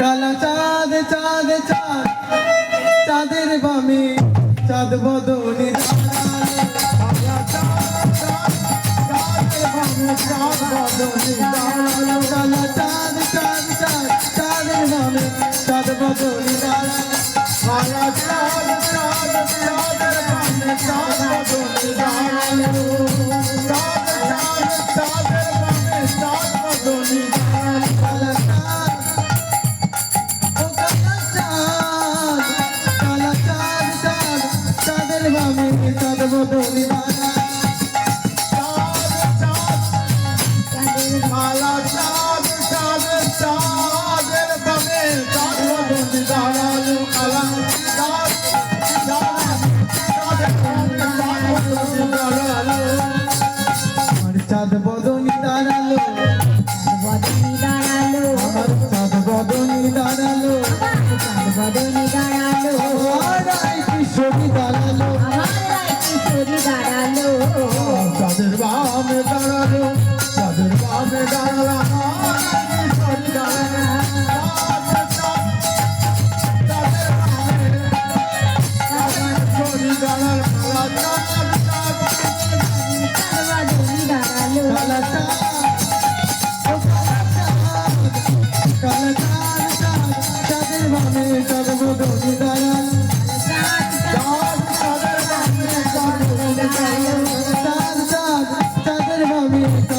কালা চাঁদ চাঁদ চাঁদ। চাঁদের বামে চাঁদ বদনে চাঁদ চাঁদ চাঁদ বদনে বদনে দাঁড়াল। কিশোরী দাঁড়াল। আমার কিশোরী দাঁড়াল। তাদের বামে দাঁড়াল তাদের বামে দাঁড়াল কিশোরী দাঁড়াল। Salazar.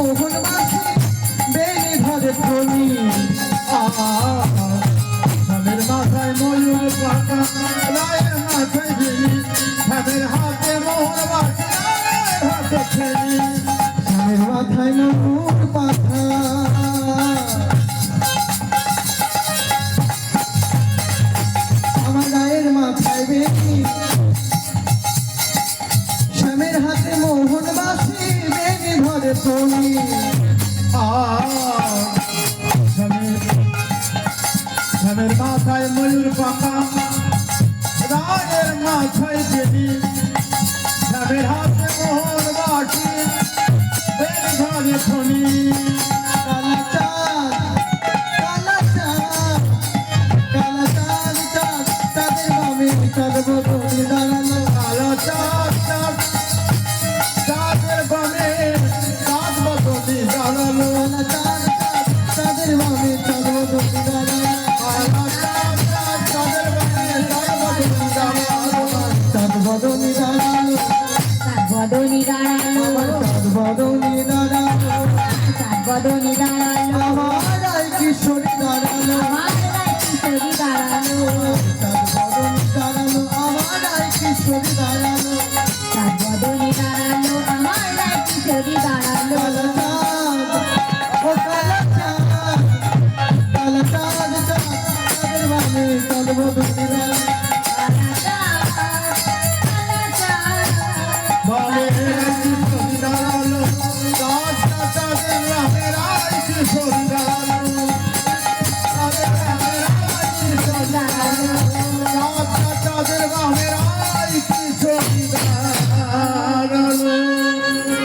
মোহন মাঝে বেনে ধরে তুমি আ। Papa. বদনি দাঁড়াল বদনি দাঁড়াল তার বদনি দাঁড়াল আমার কিশোরী দাঁড়াল আমার কিশোরী দাঁড়াল তার বদনি দাঁড়াল আমার কিশোরী দাঁড়াল তার বদনি দাঁড়াল আমার কিশোরী দাঁড়াল তার বদনি দাঁড়াল